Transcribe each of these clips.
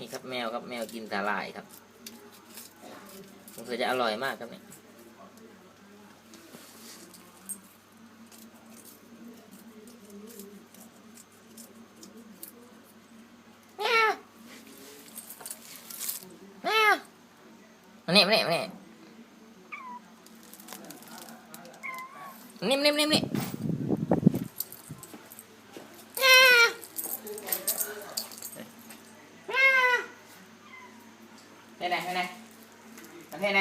นี่ครับแมวครับแมวกินสาหร่ายครับสงสัยจะอร่อยมากครับเนี่ยนี่นี่นี่นิ่มนิ่มนิ่มนิ่มวแมว เท่ไหนเท่ไหนประเทศไหน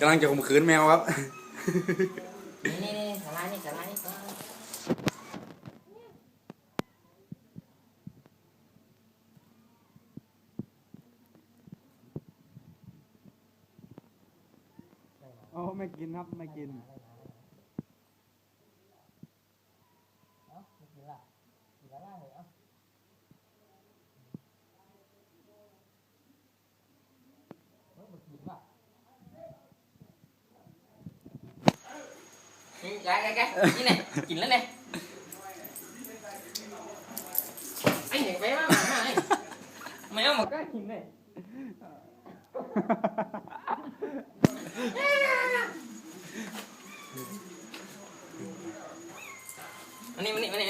กำลังจะข่มขืนแมวครับ นี่นี่นี่สาระนี่สาระนี่สาระโอ้ไม่กินครับ ไม่กิน เอ้าไม่กินละกินละล่างเลยเอ้าเฮ้ยมันกินว่ นี่แกแกแกนี่ไงกินแล้วไงไอ้เด็กไปมาหมาไอ้ไม่เอามาใกล้กินเลยอันนี้มันนี่มันนี่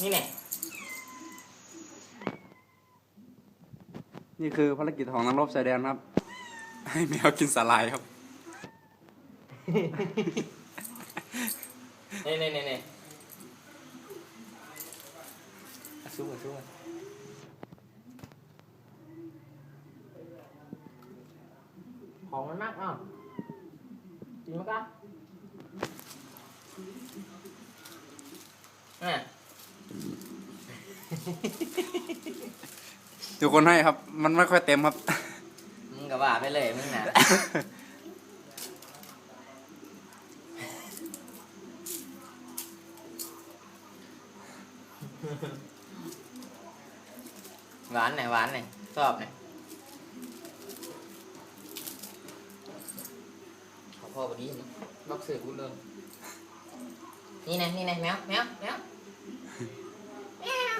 นี่ไงนี่คือภารกิจของนักรบชายแดนครับ ให้แมวกินสาหร่ายครับ นี่นี่นี่นี่สู้กันสู้กันของมันมากอะกินมั้ยกันเนี่ย ทุกคนให้ครับ มันไม่ค่อยเต็มครับ มึงก็ว่าไปเลยมึงนะหวานไหนอยหวานไหนอยชอบไหนอยขอพ่อพอดีนี่ล็อกเสือกูเลยนี่ไงนี่ไงแมวแมวแมวแมว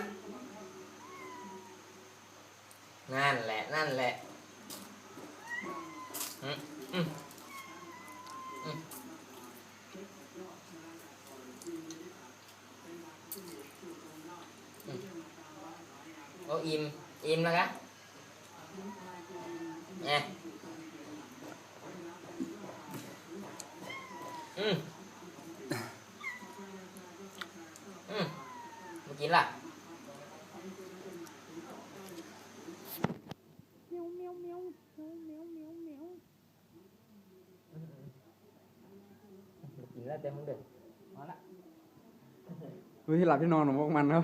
นั่นแหละ นั่นแหละอืมอืมอืมโอ้อิ่มอิ่มแล้วครับเนี่ยอืมอืมเมื่อกี้ล่ะ กินแล้วเต็มมันเด็ดมาละ วิธีหลับที่นอนของพวกมันครับ